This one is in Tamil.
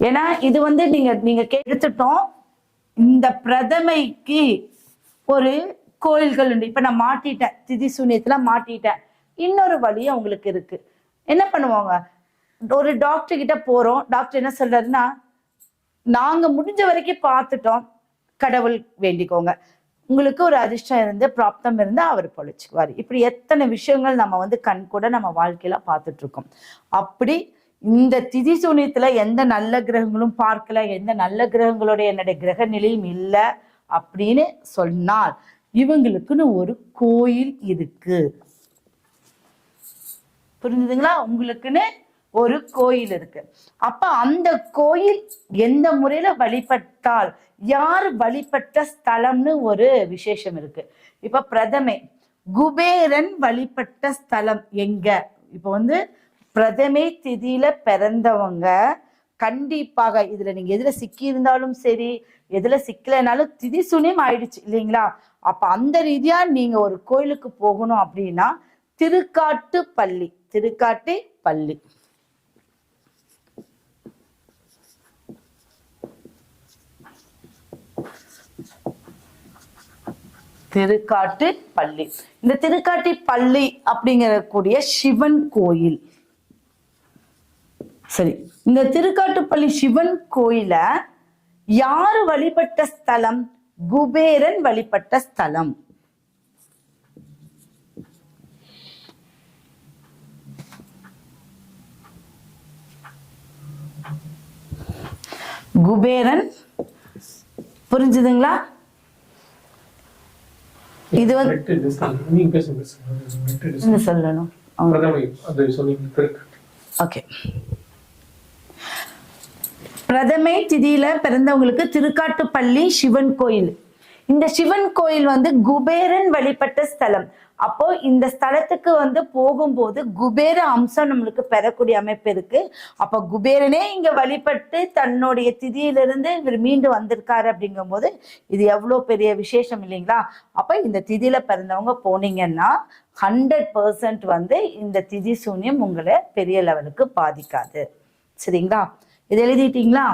ஏன்னா இது வந்து நீங்க நீங்க எடுத்துட்டோம் இந்த பிரதமைக்கு ஒரு கோயில்கள் உண்டு. இப்ப நான் மாட்டிட்டேன். திதி சூன்யத்துல மாட்டிட்டேன். இன்னொரு வழி அவங்களுக்கு இருக்கு. என்ன பண்ணுவாங்க? ஒரு டாக்டர் கிட்ட போறோம். டாக்டர் என்ன சொல்றாருன்னா நாங்க முடிஞ்ச வரைக்கும் பார்த்துட்டோம். கடவுள் வேண்டிக்கோங்க. உங்களுக்கு ஒரு அதிர்ஷ்டம் இருந்து பிராப்தம் இருந்து அவர் பொழைச்சுக்குவார். இப்படி எத்தனை விஷயங்கள் நம்ம வந்து கண் கூட நம்ம வாழ்க்கையில பார்த்துட்டு இருக்கோம். அப்படி இந்த திதி சூனியத்துல எந்த நல்ல கிரகங்களும் பார்க்கல எந்த நல்ல கிரகங்களுடைய என்னுடைய கிரக நிலையும் இல்லை அப்படின்னு சொன்னால் இவங்களுக்குன்னு ஒரு கோயில் இருக்கு. புரிஞ்சுதுங்களா? உங்களுக்குன்னு ஒரு கோயில் இருக்கு. அப்ப அந்த கோயில் எந்த முறையில வழிபட்டால் யார் வழிபட்ட ஸ்தலம்னு ஒரு விசேஷம் இருக்கு. இப்ப பிரதமை குபேரன் வழிபட்ட ஸ்தலம் எங்க? இப்ப வந்து பிரதமை திதியில பிறந்தவங்க கண்டிப்பாக இதுல நீங்க எதுல சிக்கி இருந்தாலும் சரி எதுல சிக்கலைனாலும் திதி சுனியம் ஆயிடுச்சு இல்லைங்களா? அப்ப அந்த ரீதியா நீங்க ஒரு கோயிலுக்கு போகணும் அப்படின்னா திருக்காட்டு பள்ளி திருக்காட்டு பள்ளி. திருக்காட்டு பள்ளி. இந்த திருக்காட்டி பள்ளி அப்படிங்கிற கூடிய சிவன் கோயில். சரி இந்த திருக்காட்டுப்பள்ளி சிவன் கோயில யாரு வழிபட்ட ஸ்தலம்? குபேரன் வழிபட்ட ஸ்தலம். குபேரன் புரிஞ்சுதுங்களா? இது வந்து நெட்டு டிஸ்கவுண்ட் நீங்க பேசுங்க பேசுங்க நெட்டு டிஸ்கவுண்ட் என்ன சொல்லணும் அவங்க பிரதமை அது சொன்னீங்க திருக்கு ஓகே பிரதமை திதியில பிறந்தவங்களுக்கு திருக்காட்டுப்பள்ளி சிவன் கோயில். இந்த சிவன் கோயில் வந்து குபேரன் வழிபட்ட ஸ்தலம். அப்போ இந்த ஸ்தலத்துக்கு வந்து போகும்போது குபேர அம்சம் நம்மளுக்கு பெறக்கூடிய அமைப்பு இருக்கு. அப்ப குபேரனே இங்க வழிபட்டு தன்னுடைய திதியிலிருந்து இவர் மீண்டு வந்திருக்காரு அப்படிங்கும்போது இது எவ்வளோ பெரிய விசேஷம் இல்லைங்களா? அப்ப இந்த திதியில பிறந்தவங்க போனீங்கன்னா ஹண்ட்ரட் பர்சன்ட் வந்து இந்த திதி சூன்யம் உங்களை பெரிய லெவலுக்கு பாதிக்காது. சரிங்களா? இது எழுதிட்டீங்களா?